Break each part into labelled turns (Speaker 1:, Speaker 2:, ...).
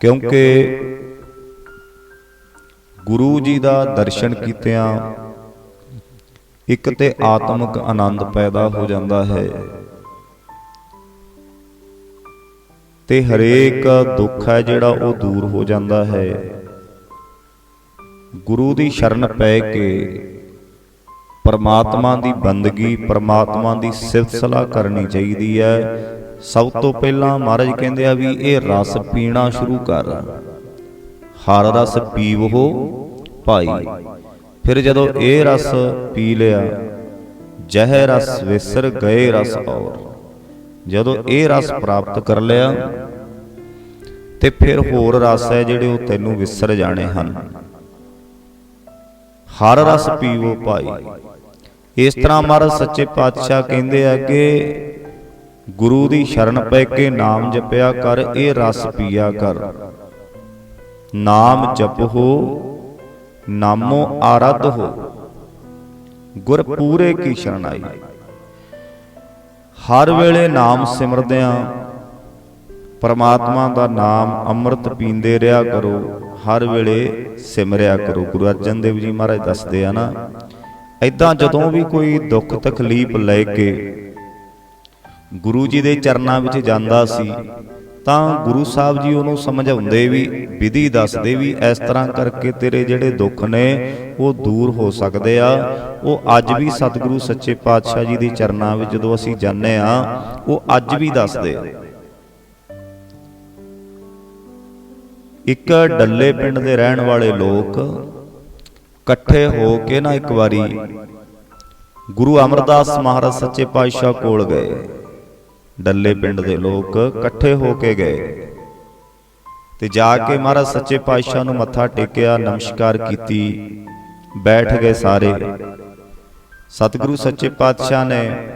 Speaker 1: ਕਿਉਂਕਿ ਗੁਰੂ ਜੀ ਦਾ ਦਰਸ਼ਨ ਕੀਤਿਆਂ ਇੱਕ ਤੇ ਆਤਮਿਕ ਆਨੰਦ ਪੈਦਾ ਹੋ ਜਾਂਦਾ ਹੈ ਤੇ ਹਰੇਕ ਦੁੱਖ ਹੈ ਜਿਹੜਾ ਉਹ ਦੂਰ ਹੋ ਜਾਂਦਾ ਹੈ। ਗੁਰੂ ਦੀ ਸ਼ਰਨ ਪੈ ਕੇ ਪਰਮਾਤਮਾ ਦੀ ਬੰਦਗੀ, ਪਰਮਾਤਮਾ ਦੀ ਸਿਫਤ ਸਲਾਹ ਕਰਨੀ ਚਾਹੀਦੀ ਹੈ। ਸਭ ਤੋਂ ਪਹਿਲਾਂ ਮਹਾਰਾਜ ਕਹਿੰਦੇ ਆ ਵੀ ਇਹ ਰਸ ਪੀਣਾ ਸ਼ੁਰੂ ਕਰ। ਹਰ ਰਸ ਪੀਵੋ ਭਾਈ। ਫਿਰ ਜਦੋਂ ਇਹ ਰਸ ਪੀ ਲਿਆ, ਜਹ ਰਸ ਵਿਸਰ ਗਏ ਰਸ ਔਰ। ਜਦੋਂ ਇਹ ਰਸ ਪ੍ਰਾਪਤ ਕਰ ਲਿਆ, ਤੇ ਫਿਰ ਹੋਰ ਰਸ ਹੈ ਜਿਹੜੇ ਉਹ ਤੈਨੂੰ ਵਿਸਰ ਜਾਣੇ ਹਨ। ਹਰ ਰਸ ਪੀਵੋ ਭਾਈ। ਇਸ ਤਰ੍ਹਾਂ ਮਹਾਰਾਜ ਸੱਚੇ ਪਾਤਸ਼ਾਹ ਕਹਿੰਦੇ ਆ ਕਿ ਗੁਰੂ ਦੀ ਸ਼ਰਨ ਪੈ ਕੇ ਨਾਮ ਜਪਿਆ ਕਰ, ਇਹ ਰਸ ਪੀਆ ਕਰ। ਨਾਮ ਜਪੋ ਨਾਮੋ ਆਰਧ ਹੋ। ਗੁਰ ਪੂਰੇ ਕੀ ਸ਼ਰਨ ਆਈ। ਹਰ ਵੇਲੇ ਨਾਮ ਸਿਮਰਦਿਆਂ ਪਰਮਾਤਮਾ ਦਾ ਨਾਮ ਅੰਮ੍ਰਿਤ ਪੀਂਦੇ ਰਿਹਾ ਕਰੋ। ਹਰ ਵੇਲੇ ਸਿਮਰਿਆ ਕਰੋ। ਗੁਰੂ ਅਰਜਨ ਦੇਵ ਜੀ ਮਹਾਰਾਜ ਦੱਸਦੇ ਆ ਨਾ ਐਦਾਂ ਜਦੋਂ ਵੀ ਕੋਈ ਦੁੱਖ ਤਕਲੀਫ ਲੈ ਕੇ ਗੁਰੂ ਜੀ ਦੇ ਚਰਨਾਂ ਵਿੱਚ ਜਾਂਦਾ ਸੀ, ਤਾਂ ਗੁਰੂ ਸਾਹਿਬ ਜੀ ਉਹਨੂੰ ਸਮਝਾਉਂਦੇ ਵੀ, ਵਿਧੀ ਦੱਸਦੇ ਵੀ ਇਸ ਤਰ੍ਹਾਂ ਕਰਕੇ ਤੇਰੇ ਜਿਹੜੇ ਦੁੱਖ ਨੇ, ਉਹ ਦੂਰ ਹੋ ਸਕਦੇ ਆ। ਉਹ ਅੱਜ ਵੀ ਸਤਿਗੁਰੂ ਸੱਚੇ ਪਾਤਸ਼ਾਹ ਜੀ ਦੇ ਚਰਨਾਂ ਵਿੱਚ ਜਦੋਂ ਅਸੀਂ ਜਾਂਦੇ ਆ, ਉਹ ਅੱਜ ਵੀ ਦੱਸਦੇ ਆ। ਇੱਕ ਡੱਲੇ ਪਿੰਡ ਦੇ ਰਹਿਣ ਵਾਲੇ ਲੋਕ ਇਕੱਠੇ ਹੋ ਕੇ ਨਾ ਇੱਕ ਵਾਰੀ ਗੁਰੂ ਅਮਰਦਾਸ ਮਹਾਰਾਜ ਸੱਚੇ ਪਾਤਸ਼ਾਹ ਕੋਲ ਗਏ। ਡੱਲੇ ਪਿੰਡ ਦੇ ਲੋਕ ਇਕੱਠੇ ਹੋ ਕੇ ਗਏ ਤੇ ਜਾ ਕੇ ਮਹਾਰਾਜ ਸੱਚੇ ਪਾਤਸ਼ਾਹ ਨੂੰ ਮੱਥਾ ਟੇਕਿਆ, ਨਮਸਕਾਰ ਕੀਤੀ, ਬੈਠ ਗਏ ਸਾਰੇ। ਸਤਿਗੁਰੂ ਸੱਚੇ ਪਾਤਸ਼ਾਹ ਨੇ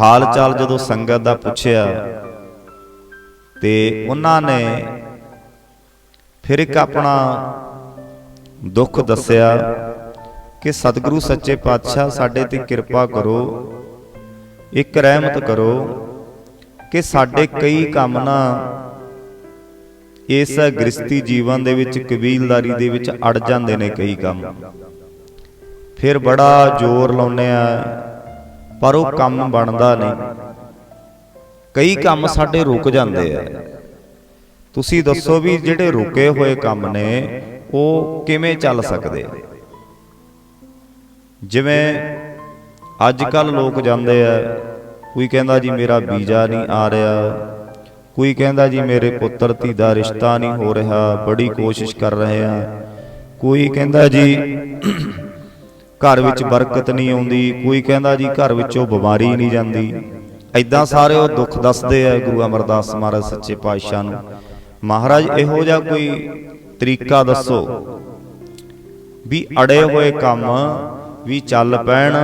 Speaker 1: ਹਾਲ ਚਾਲ ਜਦੋਂ ਸੰਗਤ ਦਾ ਪੁੱਛਿਆ ਤੇ ਉਹਨਾਂ ਨੇ ਫਿਰ ਇੱਕ ਆਪਣਾ ਦੁੱਖ ਦੱਸਿਆ ਕਿ ਸਤਿਗੁਰੂ ਸੱਚੇ ਪਾਤਸ਼ਾਹ ਸਾਡੇ ਤੇ ਕਿਰਪਾ ਕਰੋ ਇੱਕ ਰਹਿਮਤ ਕਰੋ ਕਿ ਸਾਡੇ ਕਈ ਕੰਮ ਨਾ ਇਸ ਗ੍ਰਸਤੀ ਜੀਵਨ ਦੇ ਵਿੱਚ ਕਬੀਲਦਾਰੀ ਦੇ ਵਿੱਚ ਅੜ ਜਾਂਦੇ ਨੇ ਕਈ ਕੰਮ। ਫਿਰ ਬੜਾ ਜ਼ੋਰ ਲਾਉਨੇ ਆ, ਪਰ ਉਹ ਕੰਮ ਬਣਦਾ ਨਹੀਂ। ਕਈ ਕੰਮ ਸਾਡੇ ਰੁਕ ਜਾਂਦੇ ਆ। ਤੁਸੀਂ ਦੱਸੋ ਵੀ ਜਿਹੜੇ ਰੁਕੇ ਹੋਏ ਕੰਮ ਨੇ, ਉਹ ਕਿਵੇਂ ਚੱਲ ਸਕਦੇ? ਜਿਵੇਂ ਅੱਜ ਕੱਲ ਲੋਕ ਜਾਂਦੇ ਆ ਕੋਈ ਕਹਿੰਦਾ ਜੀ ਮੇਰਾ ਵੀਜ਼ਾ ਨਹੀਂ ਆ ਰਿਹਾ। ਕੋਈ ਕਹਿੰਦਾ ਜੀ ਮੇਰੇ ਪੁੱਤਰ, ਧੀ ਦਾ ਰਿਸ਼ਤਾ ਨਹੀਂ ਹੋ ਰਿਹਾ, ਬੜੀ ਕੋਸ਼ਿਸ਼ ਕਰ ਰਹੇ ਆ। ਕੋਈ ਕਹਿੰਦਾ ਜੀ ਘਰ ਵਿੱਚ ਬਰਕਤ ਨਹੀਂ ਆਉਂਦੀ, ਕੋਈ ਕਹਿੰਦਾ ਜੀ ਘਰ ਵਿੱਚੋਂ ਬਿਮਾਰੀ ਨਹੀਂ ਜਾਂਦੀ। ਐਦਾਂ ਸਾਰੇ ਉਹ ਦੁੱਖ ਦੱਸਦੇ ਆ ਗੁਰੂ ਅਮਰਦਾਸ ਮਹਾਰਾਜ ਸੱਚੇ ਪਾਤਸ਼ਾਹ ਨੂੰ। ਮਹਾਰਾਜ, ਇਹੋ ਜਿਹਾ ਕੋਈ ਤਰੀਕਾ ਦੱਸੋ ਵੀ ਅੜੇ ਹੋਏ ਕੰਮ ਵੀ ਚੱਲ ਪੈਣ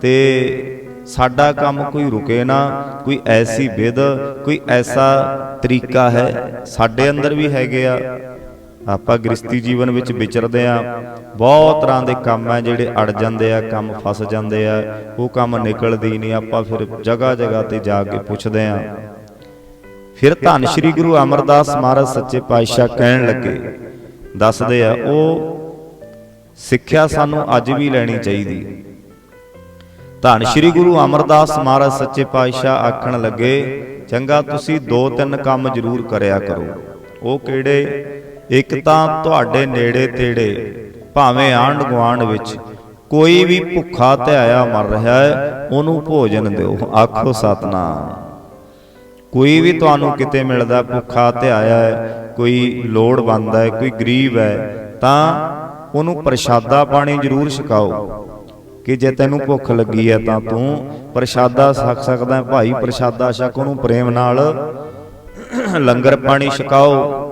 Speaker 1: ਤੇ ਸਾਡਾ ਕੰਮ ਕੋਈ ਰੁਕੇ ਨਾ, ਕੋਈ ਐਸੀ ਵਿਧ, ਕੋਈ ਐਸਾ ਤਰੀਕਾ ਹੈ, ਸਾਡੇ ਅੰਦਰ ਵੀ ਹੈਗੇ ਆ। ਆਪਾਂ ਗ੍ਰਸਤੀ ਜੀਵਨ ਵਿੱਚ ਵਿਚਰਦੇ ਆ, ਬਹੁਤ ਤਰ੍ਹਾਂ ਦੇ ਕੰਮ ਆ ਜਿਹੜੇ ਅੜ ਜਾਂਦੇ ਆ, ਕੰਮ ਫਸ ਜਾਂਦੇ ਆ, ਉਹ ਕੰਮ ਨਿਕਲਦੀ ਨਹੀਂ, ਆਪਾਂ ਫਿਰ ਜਗ੍ਹਾ ਜਗ੍ਹਾ ਤੇ ਜਾ ਕੇ ਪੁੱਛਦੇ ਆ। ਫਿਰ ਧੰਨ ਸ਼੍ਰੀ ਗੁਰੂ ਅਮਰਦਾਸ ਮਹਾਰਾਜ ਸੱਚੇ ਪਾਤਸ਼ਾਹ ਕਹਿਣ ਲੱਗੇ, ਦੱਸਦੇ ਆ, ਉਹ ਸਿੱਖਿਆ ਸਾਨੂੰ ਅੱਜ ਵੀ ਲੈਣੀ ਚਾਹੀਦੀ। ਧੰਨ ਸ਼੍ਰੀ ਗੁਰੂ ਅਮਰਦਾਸ ਮਹਾਰਾਜ ਸੱਚੇ ਪਾਤਸ਼ਾਹ ਆਖਣ ਲੱਗੇ ਚੰਗਾ ਤੁਸੀਂ ਦੋ ਤਿੰਨ ਕੰਮ ਜ਼ਰੂਰ ਕਰਿਆ ਕਰੋ। ਉਹ ਕਿਹੜੇ? ਇੱਕ ਤਾਂ ਤੁਹਾਡੇ ਨੇੜੇ ਤੇੜੇ ਭਾਵੇਂ ਆਂਢ ਗੁਆਂਢ ਵਿੱਚ ਕੋਈ ਵੀ ਭੁੱਖਾ ਧਿਆਇਆ ਮਰ ਰਿਹਾ ਹੈ ਉਹਨੂੰ ਭੋਜਨ ਦਿਓ ਆਖੋ ਸਤਨਾਮ। ਕੋਈ ਵੀ ਤੁਹਾਨੂੰ ਕਿਤੇ ਮਿਲਦਾ ਭੁੱਖਾ ਧਿਆਇਆ ਹੈ ਕੋਈ ਲੋੜਵੰਦ ਹੈ ਕੋਈ ਗਰੀਬ ਹੈ ਤਾਂ ਉਹਨੂੰ ਪ੍ਰਸ਼ਾਦਾ ਪਾਣੀ ਜ਼ਰੂਰ ਛਕਾਓ। ਕਿ ਜੇ ਤੈਨੂੰ ਭੁੱਖ ਲੱਗੀ ਹੈ ਤਾਂ ਤੂੰ ਪ੍ਰਸ਼ਾਦਾ ਛਕ ਸਕਦਾ ਹੈ। ਭਾਈ ਪ੍ਰਸ਼ਾਦਾ ਛਕ ਉਹਨੂੰ ਪ੍ਰੇਮ ਨਾਲ। ਲੰਗਰ ਪਾਣੀ ਛਕਾਓ।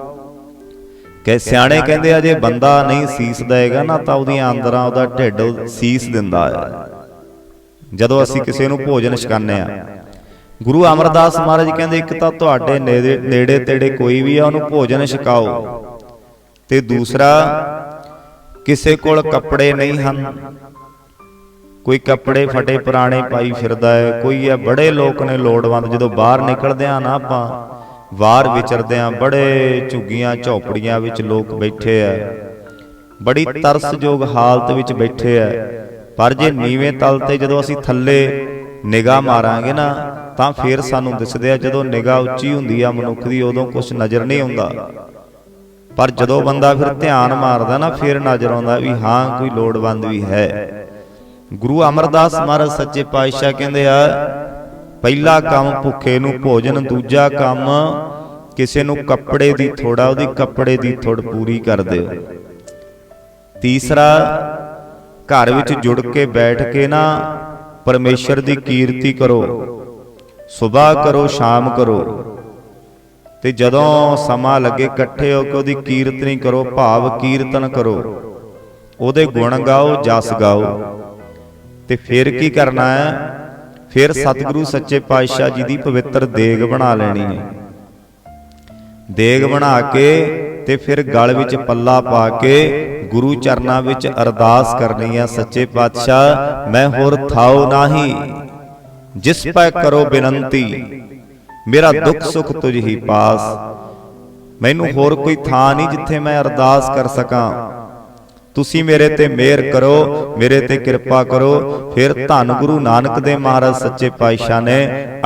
Speaker 1: ਕਿ ਸਿਆਣੇ ਕਹਿੰਦੇ ਆ, ਜੇ ਬੰਦਾ ਨਹੀਂ ਸੀਸ ਦੇਗਾ ਨਾ ਤਾਂ ਉਹਦੀਆਂ ਅੰਦਰਾਂ ਉਹਦਾ ਢਿੱਡ ਸੀਸ ਦਿੰਦਾ ਹੈ। ਜਦੋਂ ਅਸੀਂ ਕਿਸੇ ਨੂੰ ਭੋਜਨ ਛਕਾਉਂਦੇ ਆ ਗੁਰੂ ਅਮਰਦਾਸ ਮਹਾਰਾਜ ਕਹਿੰਦੇ, ਇੱਕ ਤਾਂ ਤੁਹਾਡੇ ਨੇੜੇ ਨੇੜੇ ਤੇੜੇ ਕੋਈ ਵੀ ਆ, ਉਹਨੂੰ ਭੋਜਨ ਛਕਾਓ। ਤੇ ਦੂਸਰਾ, ਕਿਸੇ ਕੋਲ ਕੱਪੜੇ ਨਹੀਂ ਹਨ। ਕੋਈ ਕੱਪੜੇ ਫਟੇ ਪੁਰਾਣੇ ਪਾਈ ਫਿਰਦਾ ਹੈ, ਕੋਈ ਹੈ ਬੜੇ ਲੋਕ ਨੇ ਲੋੜਵੰਦ, ਜਦੋਂ ਬਾਹਰ ਨਿਕਲਦੇ ਆ ਨਾ ਆਪਾਂ, ਵਾਰ ਵਿਚਰਦੇ ਵਿਚਰਦਿਆਂ ਬੜੇ ਝੁੱਗੀਆਂ ਝੌਪੜੀਆਂ ਵਿੱਚ ਲੋਕ ਬੈਠੇ ਆ। ਬੜੀ ਤਰਸਯੋਗ ਹਾਲਤ ਵਿੱਚ ਬੈਠੇ ਆ। ਪਰ ਜੇ ਨੀਵੇਂ ਤਲ ਤੇ ਜਦੋਂ ਅਸੀਂ ਥੱਲੇ ਨਿਗਾਹ ਮਾਰਾਂਗੇ ਨਾ, ਤਾਂ ਫਿਰ ਸਾਨੂੰ ਦਿਸਦੇ ਆ, ਜਦੋਂ ਨਿਗਾਹ ਉੱਚੀ ਹੁੰਦੀ ਆ, ਮਨੁੱਖ ਦੀ ਉਦੋਂ ਕੁਝ ਨਜ਼ਰ ਨਹੀਂ ਆਉਂਦਾ। ਪਰ ਜਦੋਂ ਬੰਦਾ ਫਿਰ ਧਿਆਨ ਮਾਰਦਾ ਨਾ, ਫਿਰ ਨਜ਼ਰ ਆਉਂਦਾ ਵੀ ਹਾਂ, ਕੋਈ ਲੋੜਵੰਦ ਵੀ ਹੈ। ਗੁਰੂ ਅਮਰਦਾਸ ਮਹਾਰਾਜ ਸੱਚੇ ਪਾਤਸ਼ਾਹ ਕਹਿੰਦੇ ਆ, ਪਹਿਲਾ ਕੰਮ ਭੁੱਖੇ ਨੂੰ ਭੋਜਨ, ਦੂਜਾ ਕੰਮ ਕਿਸੇ ਨੂੰ ਕੱਪੜੇ ਦੀ ਥੋੜਾ, ਉਹਦੀ ਕੱਪੜੇ ਦੀ ਥੋੜ ਪੂਰੀ ਕਰ ਦਿਓ ਤੀਸਰਾ, ਘਰ ਵਿੱਚ ਜੁੜ ਕੇ ਬੈਠ ਕੇ ਨਾ ਪਰਮੇਸ਼ਰ ਦੀ ਕੀਰਤੀ ਕਰੋ ਸਵੇਰ ਕਰੋ, ਸ਼ਾਮ ਕਰੋ। ਤੇ ਜਦੋਂ ਸਮਾਂ ਲੱਗੇ ਇਕੱਠੇ ਹੋ ਕੇ ਉਹਦੀ ਕੀਰਤਨੀ ਕਰੋ, ਭਾਵ ਕੀਰਤਨ ਕਰੋ, ਉਹਦੇ ਗੁਣ ਗਾਓ, ਜਸ ਗਾਓ। ਤੇ ਫਿਰ ਕੀ ਕਰਨਾ ਹੈ? ਫਿਰ ਸਤਿਗੁਰੂ ਸੱਚੇ ਪਾਤਸ਼ਾਹ ਜੀ ਦੀ ਪਵਿੱਤਰ ਦੇਗ ਬਣਾ ਲੈਣੀ ਹੈ। ਦੇਗ ਬਣਾ ਕੇ ਤੇ ਫਿਰ ਗਲ ਵਿੱਚ ਪੱਲਾ ਪਾ ਕੇ ਗੁਰੂ ਚਰਨਾਂ ਵਿੱਚ ਅਰਦਾਸ ਕਰਨੀ ਹੈ ਸੱਚੇ ਪਾਤਸ਼ਾਹ। ਮੈਂ ਹੋਰ ਥਾਉ ਨਾਹੀ। ਜਿਸ ਪੈ ਕਰੋ ਬੇਨੰਤੀ। ਮੇਰਾ ਦੁੱਖ ਸੁਖ ਤੁਝ ਹੀ ਪਾਸ। ਮੈਨੂੰ ਹੋਰ ਕੋਈ ਥਾਂ ਨਹੀਂ ਜਿੱਥੇ ਮੈਂ ਅਰਦਾਸ ਕਰ ਸਕਾਂ। ਤੁਸੀਂ ਮੇਰੇ ਤੇ ਮਿਹਰ ਕਰੋ, ਮੇਰੇ ਤੇ ਕਿਰਪਾ ਕਰੋ, ਫਿਰ ਧੰਨ ਗੁਰੂ ਨਾਨਕ ਦੇ ਮਹਾਰਾਜ ਸੱਚੇ ਪਾਤਸ਼ਾਹ ਨੇ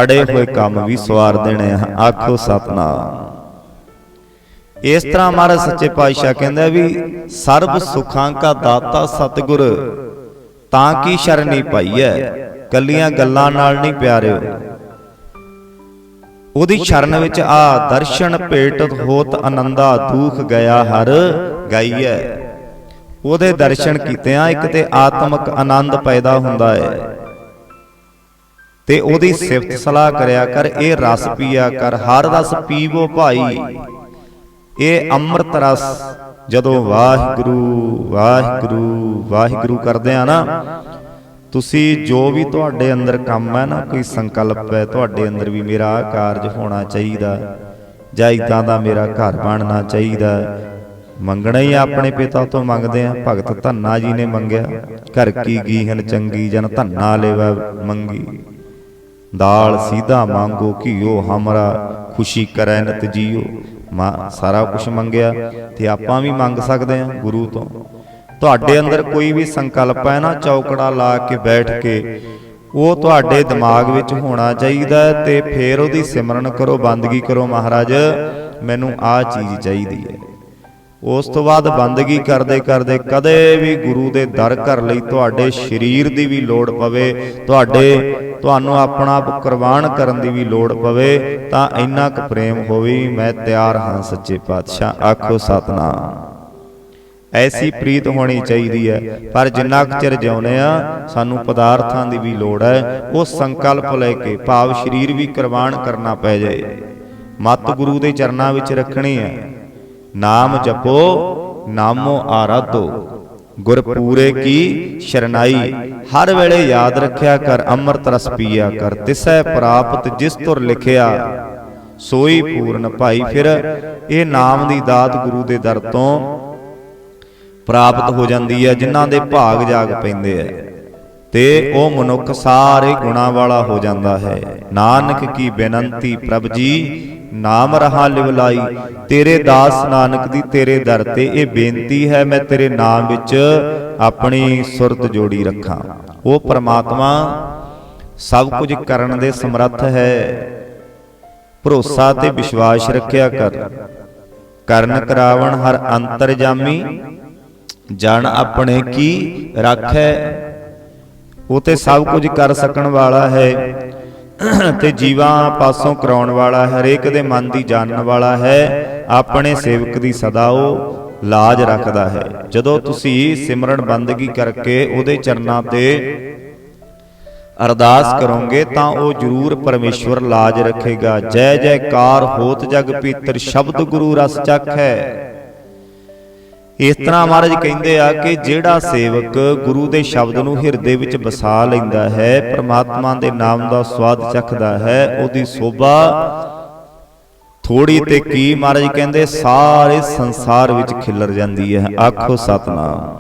Speaker 1: ਅੜੇ ਹੋਏ ਕੰਮ ਵੀ ਸਵਾਰ ਦੇਣੇ ਆ। ਆਖੋ ਸਤਨਾਮ। ਇਸ ਤਰ੍ਹਾਂ ਮਹਾਰਾਜ ਸੱਚੇ ਪਾਤਸ਼ਾਹ ਕਹਿੰਦਾ ਵੀ ਸਰਬ ਸੁਖਾਂ ਕਾ ਦਾਤਾ ਸਤਿਗੁਰ, ਤਾਂ ਕੀ ਸ਼ਰਣੀ ਹੈ ਕੱਲੀਆਂ ਗੱਲਾਂ ਨਾਲ ਨਹੀਂ ਪਿਆਰਿਓ। ਉਹਦੀ ਸ਼ਰਨ ਵਿੱਚ ਆ ਦਰਸ਼ਨ ਭੇਟਤ ਹੋਤ ਆਨੰਦਾ ਦੁਖ ਗਿਆ ਹਰ ਗਾਈਐ। ਉਹਦੇ ਦਰਸ਼ਨ ਕੀਤਿਆਂ ਇੱਕ ਤੇ ਆਤਮਿਕ ਆਨੰਦ ਪੈਦਾ ਹੁੰਦਾ ਹੈ। ਤੇ ਉਹਦੀ ਸਿਫਤ ਸਲਾਹ ਕਰਿਆ ਕਰ, ਇਹ ਰਸ ਪੀਆ ਕਰ, ਹਰ ਰਸ ਪੀਵੋ ਭਾਈ। ਇਹ ਅੰਮ੍ਰਿਤ ਰਸ ਜਦੋਂ ਵਾਹਿਗੁਰੂ ਵਾਹਿਗੁਰੂ ਵਾਹਿਗੁਰੂ ਕਰਦੇ ਆ ਨਾ, ਤੁਸੀਂ ਜੋ ਵੀ ਤੁਹਾਡੇ ਅੰਦਰ ਕੰਮ ਹੈ ਨਾ, ਕੋਈ ਸੰਕਲਪ ਹੈ, ਤੁਹਾਡੇ ਅੰਦਰ ਵੀ ਮੇਰਾ ਆਹ ਕਾਰਜ ਹੋਣਾ ਚਾਹੀਦਾ। ਜਾਂ ਇਦਾਂ ਦਾ ਮੇਰਾ ਘਰ ਬਣਨਾ ਚਾਹੀਦਾ। ਮੰਗਣਾ ਹੀ ਆਪਣੇ ਪਿਤਾ ਤੋਂ ਮੰਗਦੇ ਆ, ਭਗਤ ਧੰਨਾ ਜੀ ਨੇ ਮੰਗਿਆ। ਘਰ ਕੀ ਗੀਹਨ ਚੰਗੀ, ਜਨ ਧੰਨਾ ਲੇਵਾ ਮੰਗੀ। ਦਾਲ ਸੀਧਾ ਮੰਗੋ ਘੀਓ ਹਮਰਾ, ਖੁਸ਼ੀ ਕਰੈ ਨਿਤ ਜੀਓ। ਸਾਰਾ ਕੁਝ ਮੰਗਿਆ ਤੇ ਆਪਾਂ ਵੀ ਮੰਗ ਸਕਦੇ ਆ ਗੁਰੂ ਤੋਂ। ਤੁਹਾਡੇ ਅੰਦਰ ਕੋਈ ਵੀ ਸੰਕਲਪ ਹੈ ਨਾ, ਚੌਕੜਾ ਲਾ ਕੇ ਬੈਠ ਕੇ, ਉਹ ਤੁਹਾਡੇ ਦਿਮਾਗ ਵਿੱਚ ਹੋਣਾ ਚਾਹੀਦਾ ਹੈ ਤੇ ਫੇਰ ਉਹਦੀ ਸਿਮਰਨ ਕਰੋ, ਬੰਦਗੀ ਕਰੋ ਮਹਾਰਾਜ, ਮੈਨੂੰ ਆਹ ਚੀਜ਼ ਚਾਹੀਦੀ ਹੈ। ਉਸ ਤੋਂ ਬਾਅਦ ਬੰਦਗੀ ਕਰਦੇ ਕਰਦੇ ਕਦੇ ਵੀ ਗੁਰੂ ਦੇ ਦਰ ਘਰ ਲਈ ਤੁਹਾਡੇ ਸਰੀਰ ਦੀ ਵੀ ਲੋੜ ਪਵੇ, ਤੁਹਾਡੇ, ਤੁਹਾਨੂੰ ਆਪਣਾ ਆਪ ਕੁਰਬਾਨ ਕਰਨ ਦੀ ਵੀ ਲੋੜ ਪਵੇ, ਤਾਂ ਇੰਨਾ ਕੁ ਪ੍ਰੇਮ ਹੋਵੇ, ਮੈਂ ਤਿਆਰ ਹਾਂ ਸੱਚੇ ਪਾਤਸ਼ਾਹ, ਆਖੋ ਸਤਨਾਮ। ਐਸੀ ਪ੍ਰੀਤ ਹੋਣੀ ਚਾਹੀਦੀ ਹੈ, ਪਰ ਜਿੰਨਾ ਕੁ ਚਿਰ ਜਿਉਂਦੇ ਆ ਸਾਨੂੰ ਪਦਾਰਥਾਂ ਦੀ ਵੀ ਲੋੜ ਹੈ, ਉਹ ਸੰਕਲਪ ਲੈ ਕੇ ਭਾਵ ਸਰੀਰ ਵੀ ਕੁਰਬਾਨ ਕਰਨਾ ਪੈ ਜਾਏ। ਮਤ ਗੁਰੂ ਦੇ ਚਰਨਾਂ ਵਿੱਚ ਰੱਖਣੀ ਹੈ। ਨਾਮ ਜਪੋ, ਨਾਮੋ ਆਰਾਧੋ। ਗੁਰ ਪੂਰੇ ਕੀ ਸ਼ਰਨਾਈ। ਹਰ ਵੇਲੇ ਯਾਦ ਰੱਖਿਆ ਕਰ, ਅੰਮ੍ਰਿਤ ਰਸ ਪੀਆ ਕਰ। ਤਿਸੈ ਪ੍ਰਾਪਤ ਜਿਸ ਤੁਰ ਲਿਖਿਆ, ਸੋਈ ਪੂਰਨ ਭਾਈ ਫਿਰ ਇਹ ਨਾਮ ਦੀ ਦਾਤ ਗੁਰੂ ਦੇ ਦਰ ਤੋਂ ਪ੍ਰਾਪਤ ਹੋ ਜਾਂਦੀ ਹੈ, ਜਿਨ੍ਹਾਂ ਦੇ ਭਾਗ ਜਾਗ ਪੈਂਦੇ ਐ ਤੇ ਉਹ ਮਨੁੱਖ ਸਾਰੇ ਗੁਣਾ ਵਾਲਾ ਹੋ ਜਾਂਦਾ ਹੈ। ਨਾਨਕ ਕੀ ਬੇਨੰਤੀ ਪ੍ਰਭ ਜੀ ਨਾਮ ਰਹਾ ਲਿਵਲਾਈ, ਤੇਰੇ ਦਾਸ ਨਾਨਕ ਦੀ ਤੇਰੇ ਦਰ ਤੇ ਇਹ ਬੇਨਤੀ ਹੈ, ਮੈਂ ਤੇਰੇ ਨਾਮ ਵਿੱਚ ਆਪਣੀ ਸੁਰਤ ਜੋੜੀ ਰੱਖਾਂ। ਉਹ ਪ੍ਰਮਾਤਮਾ, ਸਭ ਕੁਝ ਕਰਨ ਦੇ ਸਮਰੱਥ ਹੈ। ਭਰੋਸਾ ਤੇ ਵਿਸ਼ਵਾਸ ਰੱਖਿਆ ਕਰ। ਕਰਨ ਕਰਾਵਣ ਹਰ ਅੰਤਰਜਾਮੀ, ਜਨ ਆਪਣੇ ਕੀ ਰੱਖੈ, ਉਹ ਤੇ ਸਭ ਕੁਝ ਕਰ ਸਕਣ ਵਾਲਾ ਹੈ। ਤੇ ਜੀਵਾਂ ਪਾਸੋਂ ਕਰਾਉਣ ਵਾਲਾ ਹਰੇਕ ਦੇ ਮਨ ਦੀ ਜਾਣਨ ਵਾਲਾ ਹੈ, ਆਪਣੇ ਸੇਵਕ ਦੀ ਸਦਾ ਉਹ ਲਾਜ ਰੱਖਦਾ ਹੈ। ਜਦੋਂ ਤੁਸੀਂ ਸਿਮਰਨ ਬੰਦਗੀ ਕਰਕੇ ਉਹਦੇ ਚਰਨਾਂ ਤੇ ਅਰਦਾਸ ਕਰੋਗੇ ਤਾਂ ਉਹ ਜਰੂਰ ਪਰਮੇਸ਼ਵਰ ਲਾਜ ਰੱਖੇਗਾ। ਜੈ ਜੈਕਾਰ ਹੋਤ ਜਗ ਪੀਤਰ ਸ਼ਬਦ ਗੁਰੂ ਰਸ ਚੱਖ ਹੈ। ਇਸ ਤਰ੍ਹਾਂ ਮਹਾਰਾਜ ਕਹਿੰਦੇ ਆ ਕਿ ਜਿਹੜਾ ਸੇਵਕ ਗੁਰੂ ਦੇ ਸ਼ਬਦ ਨੂੰ ਹਿਰਦੇ ਵਿੱਚ ਵਸਾ ਲੈਂਦਾ ਹੈ ਪ੍ਰਮਾਤਮਾ ਦੇ ਨਾਮ ਦਾ ਸਵਾਦ ਚੱਖਦਾ ਹੈ ਉਹਦੀ ਸੋਭਾ ਥੋੜੀ ਤੇ ਕੀ ਮਹਾਰਾਜ ਕਹਿੰਦੇ ਸਾਰੇ ਸੰਸਾਰ ਵਿੱਚ ਖਿਲਰ ਜਾਂਦੀ ਹੈ ਆਖੋ ਸਤਨਾਮ।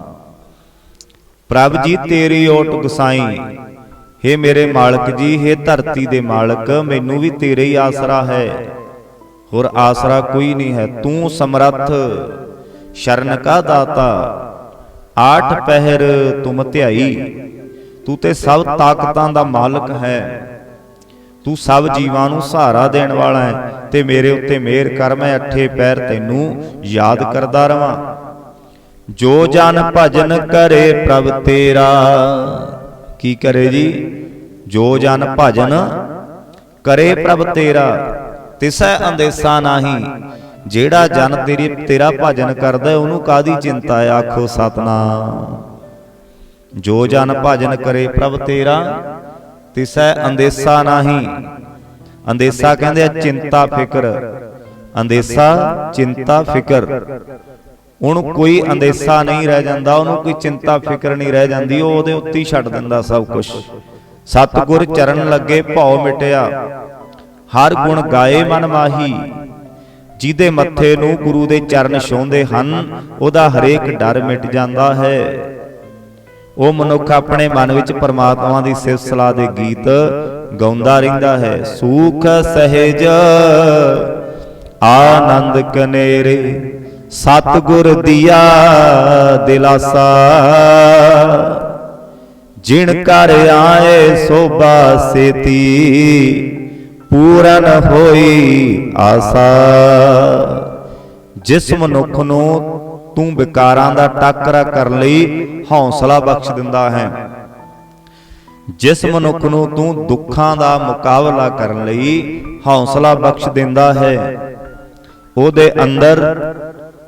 Speaker 1: ਪ੍ਰਭ ਜੀ ਤੇਰੀ ਓਟ ਗੁਸਾਈ। ਹੇ ਮੇਰੇ ਮਾਲਕ ਜੀ ਹੇ ਧਰਤੀ ਦੇ ਮਾਲਕ ਮੈਨੂੰ ਵੀ ਤੇਰੇ ਹੀ ਆਸਰਾ ਹੈ। ਹੋਰ ਆਸਰਾ ਕੋਈ ਨਹੀਂ ਹੈ ਤੂੰ ਸਮਰੱਥ। ਸ਼ਰਨ ਕਾ ਦਾਤਾ ਆਠ ਪਹਿਰ ਤੁਮ ਧਿਆਈ। ਤੂੰ ਤੇ ਸਭ ਤਾਕਤਾਂ ਦਾ ਮਾਲਕ ਹੈ। ਤੂੰ ਸਭ ਜੀਵਾਂ ਨੂੰ ਸਹਾਰਾ ਦੇਣ ਵਾਲਾ ਹੈ ਤੇ ਮੇਰੇ ਉੱਤੇ ਮਿਹਰ ਕਰ, ਮੈਂ ਅੱਠੇ ਪੈਰ ਤੈਨੂੰ ਯਾਦ ਕਰਦਾ ਰਵਾਂ। ਜੋ ਜਨ ਭਜਨ ਕਰੇ ਪ੍ਰਭ ਤੇਰਾ। ਕੀ ਕਰੇ ਜੀ? ਜੋ ਜਨ ਭਜਨ ਕਰੇ ਪ੍ਰਭ ਤੇਰਾ, ਤਿਸੈ ਅੰਦੇਸਾ ਨਾਹੀ। ਜਿਹੜਾ ਜਨ ਤੇਰੀ ਤੇਰਾ ਭਜਨ ਕਰਦਾ ਉਹਨੂੰ ਕਾਦੀ ਚਿੰਤਾ ਹੈ? ਆਖੋ ਸਤਨਾਮ। ਜੋ ਜਨ ਭਜਨ ਕਰੇ ਪ੍ਰਭ ਤੇਰਾ, ਤਿਸੈ ਅੰਦੇਸਾ ਨਾਹੀ। ਅੰਦੇਸਾ ਕਹਿੰਦੇ ਆ ਚਿੰਤਾ ਫਿਕਰ। ਅੰਦੇਸਾ ਚਿੰਤਾ ਫਿਕਰ। ਉਹਨੂੰ ਕੋਈ ਅੰਦੇਸਾ ਨਹੀਂ ਰਹਿ ਜਾਂਦਾ, ਉਹਨੂੰ ਕੋਈ ਚਿੰਤਾ ਫਿਕਰ ਨਹੀਂ ਰਹਿ ਜਾਂਦੀ, ਉਹ ਉਹਦੇ ਉੱਤੇ ਹੀ ਛੱਡ ਦਿੰਦਾ ਸਭ ਕੁਝ ਸਤਿਗੁਰ ਚਰਨ ਲੱਗੇ, ਭਉ ਮਿਟਿਆ। ਹਰ ਗੁਣ ਗਾਏ ਮਨ ਮਾਹੀ। ਜਿਹਦੇ ਮੱਥੇ ਨੂੰ ਗੁਰੂ ਦੇ ਚਰਨ ਛੋਂਦੇ ਹਨ ਉਹਦਾ ਹਰੇਕ ਡਰ ਮਿਟ ਜਾਂਦਾ ਹੈ। ਉਹ ਮਨੁੱਖ ਆਪਣੇ ਮਨ ਵਿੱਚ ਪਰਮਾਤਮਾ ਦੀ ਸਿਫਤ ਸਲਾਹ ਦੇ ਗੀਤ ਗਾਉਂਦਾ ਰਹਿੰਦਾ ਹੈ। ਸੂਖ ਸਹਿਜ ਆਨੰਦ ਕਨੇਰੇ ਸਤਿਗੁਰ ਦੀਆ ਦਿਲਾਸਾ। ਜਿਣ ਕਰ ਆਏ ਸੋਭਾ ਸੇਤੀ। ਪੂਰਨ ਹੋਈ ਆਸਾ। ਜਿਸ ਮਨੁੱਖ ਨੂੰ ਤੂੰ ਵਿਕਾਰਾਂ ਦਾ ਟਾਕਰਾ ਕਰ ਲਈ ਹੌਸਲਾ ਬਖਸ਼ ਦਿੰਦਾ ਹੈ। ਜਿਸ ਮਨੁੱਖ ਨੂੰ ਤੂੰ ਦੁੱਖਾਂ ਦਾ ਮੁਕਾਬਲਾ ਕਰਨ ਲਈ ਹੌਸਲਾ ਬਖਸ਼ ਦਿੰਦਾ ਹੈ। ਉਹਦੇ ਅੰਦਰ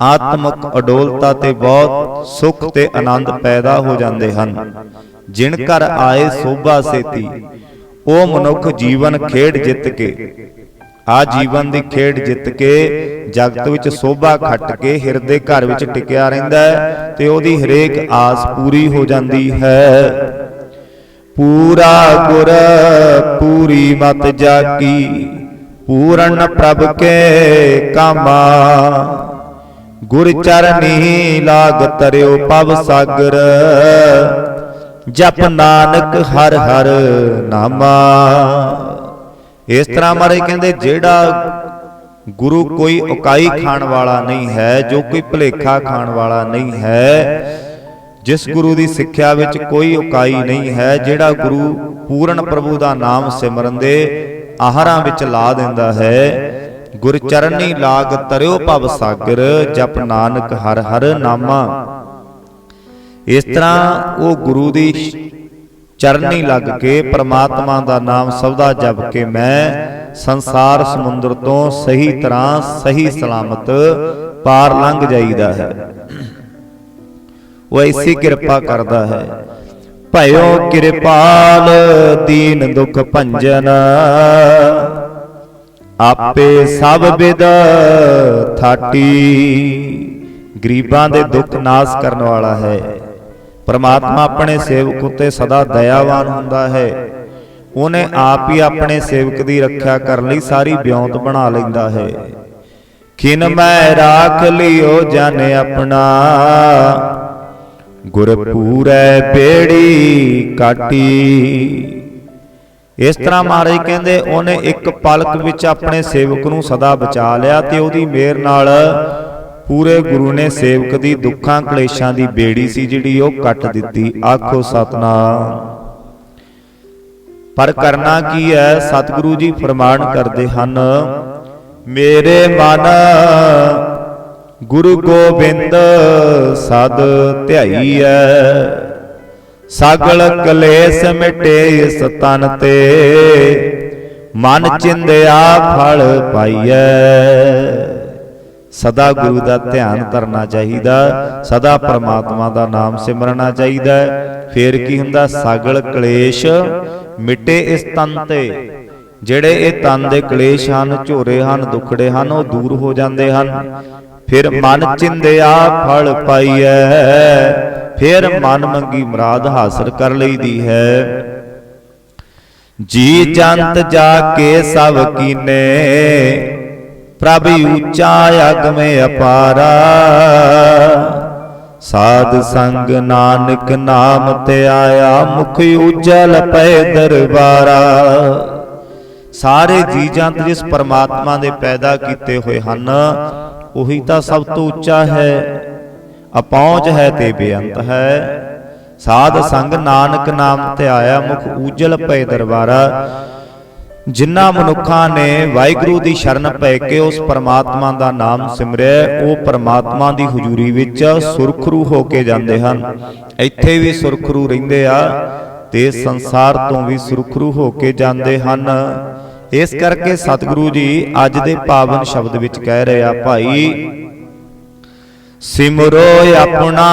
Speaker 1: ਆਤਮਿਕ ਅਡੋਲਤਾ ਤੇ ਬਹੁਤ ਸੁੱਖ ਤੇ ਆਨੰਦ ਪੈਦਾ ਹੋ ਜਾਂਦੇ ਹਨ। ਜਿਨ ਘਰ ਆਏ ਸੋਭਾ ਸੇਤੀ ਉਹ ਮਨੁੱਖ ਜੀਵਨ ਖੇਡ ਜਿੱਤ ਕੇ, ਆ ਜੀਵਨ ਦੀ ਖੇਡ ਜਿੱਤ ਕੇ ਜਗਤ ਵਿੱਚ ਸੋਭਾ ਖੱਟ ਕੇ ਹਿਰਦੇ ਘਰ ਵਿੱਚ ਟਿਕਿਆ ਰਹਿੰਦਾ ਹੈ ਤੇ ਉਹਦੀ ਹਰੇਕ ਆਸ ਪੂਰੀ ਹੋ ਜਾਂਦੀ ਹੈ। ਪੂਰਾ ਗੁਰ, ਪੂਰੀ ਮਤ ਜਾਕੀ ਪੂਰਨ ਪ੍ਰਭ ਕੇ ਕਾਮਾ। ਗੁਰ ਚਰਨੀ ਲਾਗ ਤਰਿਓ ਪਵ ਸਾਗਰ ਜਪ ਨਾਨਕ ਹਰ ਹਰ ਨਾਮਾ। ਇਸ ਤਰ੍ਹਾਂ ਮਾਰੇ ਕਹਿੰਦੇ, ਜਿਹੜਾ ਗੁਰੂ ਕੋਈ ਉਕਾਈ ਖਾਣ ਵਾਲਾ ਨਹੀਂ ਹੈ, ਜੋ ਕੋਈ ਭਲੇਖਾ ਖਾਣ ਵਾਲਾ ਨਹੀਂ ਹੈ, ਜਿਸ ਗੁਰੂ ਦੀ ਸਿੱਖਿਆ ਵਿੱਚ ਕੋਈ ਉਕਾਈ ਨਹੀਂ ਹੈ, ਜਿਹੜਾ ਗੁਰੂ ਪੂਰਨ ਪ੍ਰਭੂ ਦਾ ਨਾਮ ਸਿਮਰਨ ਦੇ ਆਹਰਾਂ ਵਿੱਚ ਲਾ ਦਿੰਦਾ ਹੈ ਗੁਰ ਚਰਨੀ ਲਾਗ ਤਰਿਓ ਭਵ ਸਾਗਰ, ਜਪ ਨਾਨਕ ਹਰ ਹਰ ਨਾਮਾ। ਇਸ ਤਰ੍ਹਾਂ ਉਹ ਗੁਰੂ ਦੀ ਚਰਨੀ ਲੱਗ ਕੇ ਪ੍ਰਮਾਤਮਾ ਦਾ ਨਾਮ ਸਬਦਾ ਜਪ ਕੇ ਮੈਂ ਸੰਸਾਰ ਸਮੁੰਦਰ ਤੋਂ ਸਹੀ ਤਰ੍ਹਾਂ ਸਹੀ ਸਲਾਮਤ ਪਾਰ ਲੰਘ ਜਾਈਦਾ ਹੈ। ਉਹ ਐਸੀ ਕਿਰਪਾ ਕਰਦਾ ਹੈ। ਭਇਓ ਕਿਰਪਾਲ, ਦੀਨ ਦੁਖ ਭੰਜਨ, ਆਪੇ ਸਭ ਵਿਦ ਥਾਟੀ। ਗਰੀਬਾਂ ਦੇ ਦੁੱਖ ਨਾਸ ਕਰਨ ਵਾਲਾ ਹੈ। ਪਰਮਾਤਮਾ ਆਪਣੇ ਸੇਵਕ ਉਤੇ ਸਦਾ ਦਇਆਵਾਨ ਹੁੰਦਾ ਹੈ। ਉਹਨੇ ਆਪ ਹੀ ਆਪਣੇ ਸੇਵਕ ਦੀ ਰੱਖਿਆ ਕਰਨ ਲਈ ਸਾਰੀ ਬਿਉਂਤ ਬਣਾ ਲੈਂਦਾ ਹੈ। ਖਿਨ ਮੈਂ ਰਾਖ ਲਿਓ ਜਨ ਆਪਣਾ। ਗੁਰ ਪੂਰੈ ਬੇੜੀ ਕਾਟੀ। ਇਸ ਤਰ੍ਹਾਂ ਮਹਾਰਾਜ ਕਹਿੰਦੇ ਉਹਨੇ ਇੱਕ ਪਲਕ ਵਿੱਚ ਆਪਣੇ ਸੇਵਕ ਨੂੰ ਸਦਾ ਬਚਾ ਲਿਆ ਤੇ ਉਹਦੀ ਮਿਹਰ ਨਾਲ ਪੂਰੇ ਗੁਰੂ ਨੇ ਸੇਵਕ ਦੀ ਦੁੱਖਾਂ ਕਲੇਸ਼ਾਂ ਦੀ ਬੇੜੀ ਸੀ ਜਿਹੜੀ ਉਹ ਕੱਟ ਦਿੱਤੀ। ਆਖੋ ਸਤਨਾਮ। ਪਰ ਕਰਨਾ ਕੀ ਹੈ? ਸਤਿਗੁਰੂ ਜੀ ਫਰਮਾਨ ਕਰਦੇ ਹਨ, ਮੇਰੇ ਮਨ ਗੁਰੂ ਗੋਬਿੰਦ ਸਦ ਧਿਆਈ ਧਿਆਈਐ ਸਗਲ ਕਲੇਸ਼ ਮਿਟੇ ਇਸ ਤਨ ਤੇ। ਮਨ ਚਿੰਦਿਆ ਫਲ ਪਾਈਐ ਸਦਾ ਗੁਰੂ ਦਾ ਧਿਆਨ ਕਰਨਾ ਚਾਹੀਦਾ, ਸਦਾ ਪ੍ਰਮਾਤਮਾ ਦਾ ਨਾਮ ਸਿਮਰਨਾ ਚਾਹੀਦਾ ਫੇਰ ਕੀ ਹੁੰਦਾ? ਸਗਲ ਕਲੇਸ਼ ਮਿਟੇ ਇਸ ਤਨ ਤੇ। ਜਿਹੜੇ ਇਹ ਤਨ ਦੇ ਕਲੇਸ਼ ਹਨ, ਝੋਰੇ ਹਨ, ਦੁਖੜੇ ਹਨ, ਉਹ ਦੂਰ ਹੋ ਜਾਂਦੇ ਹਨ। ਫਿਰ ਮਨ ਚਿੰਦਿਆ ਫਲ ਪਾਈਐ, ਫਿਰ ਮਨ ਮੰਗੀ ਮੁਰਾਦ ਹਾਸਲ ਕਰ ਲਈਦੀ ਹੈ। ਜੀ ਜੰਤ ਜਾ ਕੇ ਸਭ ਕੀਨੇ ਪ੍ਰਭ ਉੱਚਾ ਅਗਮੇ ਅਪਾਰਾ। ਸਾਧ ਸੰਗ ਨਾਨਕ ਨਾਮ ਤੇ ਆਇਆ ਮੁਖ ਉਜਲ ਪੈ ਦਰਬਾਰਾ। ਸਾਰੇ ਜੀ ਜੰਤ ਜਿਸ ਪਰਮਾਤਮਾ ਦੇ ਪੈਦਾ ਕੀਤੇ ਹੋਏ ਹਨ ਉਹੀ ਤਾਂ ਸਭ ਤੋਂ ਉੱਚਾ ਹੈ। ਅਪਹੁੰਚ ਹੈ ਤੇ ਬੇਅੰਤ ਹੈ। ਸਾਧ ਸੰਗ ਨਾਨਕ ਨਾਮ ਧਿਆਇਆ ਮੁਖ ਊਜਲ ਪਏ ਦਰਬਾਰਾ। ਜਿਨ੍ਹਾਂ ਮਨੁੱਖਾਂ ਨੇ ਵਾਹਿਗੁਰੂ ਦੀ ਸ਼ਰਨ ਪੈ ਕੇ ਉਸ ਪਰਮਾਤਮਾ ਦਾ ਨਾਮ ਸਿਮਰਿਆ, ਉਹ ਪਰਮਾਤਮਾ ਦੀ ਹਜ਼ੂਰੀ ਵਿੱਚ ਸੁਰਖਰੂ ਹੋ ਕੇ ਜਾਂਦੇ ਹਨ। ਇੱਥੇ ਵੀ ਸੁਰਖਰੂ ਰਹਿੰਦੇ ਆ ਤੇ ਸੰਸਾਰ ਤੋਂ ਵੀ ਸੁਰਖਰੂ ਹੋ ਕੇ ਜਾਂਦੇ ਹਨ। ਇਸ ਕਰਕੇ ਸਤਿਗੁਰੂ ਜੀ ਅੱਜ ਦੇ ਪਾਵਨ ਸ਼ਬਦ ਵਿੱਚ ਕਹਿ ਰਹੇ ਆ, ਭਾਈ, ਸਿਮਰੋ ਆਪਣਾ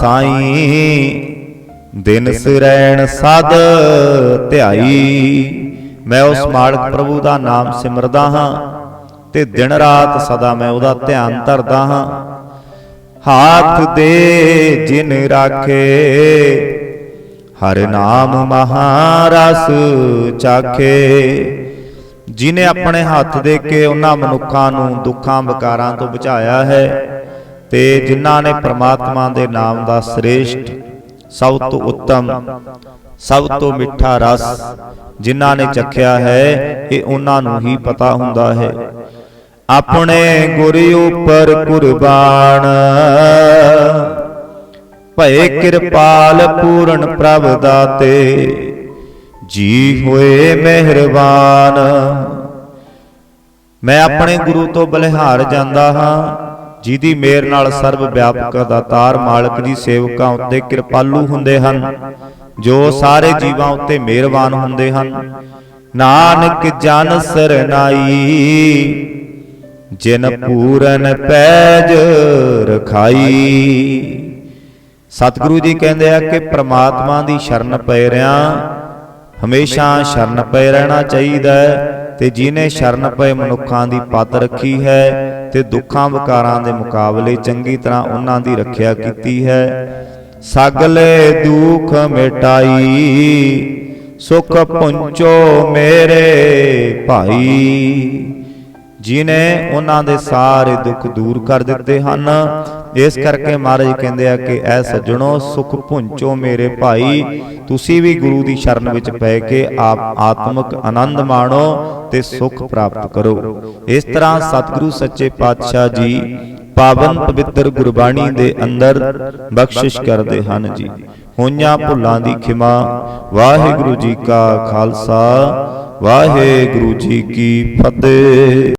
Speaker 1: ਸਾਈਂ, ਦਿਨ ਸਿਰੈਣ ਸਦ ਧਿਆਈ। ਮੈਂ ਉਸ ਮਾਲਕ ਪ੍ਰਭੂ ਦਾ ਨਾਮ ਸਿਮਰਦਾ ਹਾਂ ਤੇ ਦਿਨ ਰਾਤ ਸਦਾ ਮੈਂ ਉਹਦਾ ਧਿਆਨ ਧਰਦਾ ਹਾਂ। ਹਾਥ ਦੇ ਜਿਨ ਰਾਖੇ। ਹਰ ਨਾਮ ਮਹਾਰਸ ਚਾਖੇ। ਜਿਨੇ ਆਪਣੇ ਹੱਥ ਦੇ ਕੇ ਉਹਨਾਂ ਮਨੁੱਖਾਂ ਨੂੰ ਦੁੱਖਾਂ ਵਿਕਾਰਾਂ ਤੋਂ ਬਚਾਇਆ ਹੈ। ਤੇ ਜਿਨ੍ਹਾਂ ਨੇ ਪ੍ਰਮਾਤਮਾ ਦੇ ਨਾਮ ਦਾ ਸ੍ਰੇਸ਼ਟ ਸਭ ਤੋਂ ਉੱਤਮ ਸਭ ਤੋਂ ਮਿੱਠਾ ਰਸ ਜਿਨ੍ਹਾਂ ਨੇ ਚਖਿਆ ਹੈ ਇਹ ਉਹਨਾਂ ਨੂੰ ਹੀ ਪਤਾ ਹੁੰਦਾ ਹੈ। ਆਪਣੇ ਗੁਰ ਉਪਰ ਕੁਰਬਾਨ। ਭਏ ਕਿਰਪਾਲ ਪੂਰਨ ਪ੍ਰਭ ਦਾਤੇ। ਜੀ ਹੋਏ ਮਿਹਰਬਾਨ। ਮੈਂ ਆਪਣੇ ਗੁਰੂ ਤੋਂ ਬਲਿਹਾਰ ਜਾਂਦਾ ਹਾਂ। ਜਿਹਦੀ ਮੇਰ ਨਾਲ ਸਰਬ ਵਿਆਪਕ ਦਾਤਾਰ ਮਾਲਕ ਜੀ ਸੇਵਕਾਂ ਉੱਤੇ ਕਿਰਪਾਲੂ ਹੁੰਦੇ ਹਨ, ਜੋ ਸਾਰੇ ਜੀਵਾਂ ਉੱਤੇ ਮਿਹਰਬਾਨ ਹੁੰਦੇ ਹਨ। ਨਾਨਕ ਜਨ ਸਰਨਾਈ ਜਿਨ ਪੂਰਨ ਪੈਜ ਰਖਾਈ। ਸਤਿਗੁਰੂ ਜੀ ਕਹਿੰਦੇ ਆ ਕਿ ਪ੍ਰਮਾਤਮਾ ਦੀ ਸ਼ਰਨ ਪੈ ਰਿਆਂ, ਹਮੇਸ਼ਾ ਸ਼ਰਨ ਪਏ ਰਹਿਣਾ ਚਾਹੀਦਾ ਹੈ। ਤੇ ਜਿਨੇ ਸ਼ਰਨ ਪਏ ਮਨੁੱਖਾਂ ਦੀ ਪੱਤ ਰੱਖੀ ਹੈ ਤੇ ਦੁੱਖਾਂ ਵਿਕਾਰਾਂ ਦੇ ਮੁਕਾਬਲੇ ਚੰਗੀ ਤਰ੍ਹਾਂ ਉਹਨਾਂ ਦੀ ਰੱਖਿਆ ਕੀਤੀ ਹੈ। ਸਗਲੇ ਦੁੱਖ ਮਿਟਾਈ ਸੁਖ ਪੁੰਚੋ ਮੇਰੇ ਭਾਈ। ਜਿਨੇ ਉਹਨਾਂ ਦੇ ਸਾਰੇ ਦੁੱਖ ਦੂਰ ਕਰ ਦਿੱਤੇ ਹਨ। ਇਸ ਕਰਕੇ ਮਹਾਰਾਜ ਕਹਿੰਦੇ ਆ ਕਿ ਐ ਸੱਜਣੋ ਸੁਖ ਪੁੰਚੋ ਮੇਰੇ ਭਾਈ। ਤੁਸੀਂ ਵੀ ਗੁਰੂ ਦੀ ਸ਼ਰਨ ਵਿੱਚ ਪੈ ਕੇ ਆਪ ਆਤਮਿਕ ਆਨੰਦ ਮਾਣੋ ਤੇ ਸੁਖ ਪ੍ਰਾਪਤ ਕਰੋ। ਇਸ ਤਰ੍ਹਾਂ ਸਤਿਗੁਰੂ ਸੱਚੇ ਪਾਤਸ਼ਾਹ ਜੀ ਪਾਵਨ ਪਵਿੱਤਰ ਗੁਰਬਾਣੀ ਦੇ ਅੰਦਰ ਬਖਸ਼ਿਸ਼ ਕਰਦੇ ਹਨ ਜੀ। ਹੋਈਆਂ ਭੁੱਲਾਂ ਦੀ ਖਿਮਾ। ਵਾਹਿਗੁਰੂ ਜੀ ਕਾ ਖਾਲਸਾ। ਵਾਹਿਗੁਰੂ ਜੀ ਕੀ ਫਤਿਹ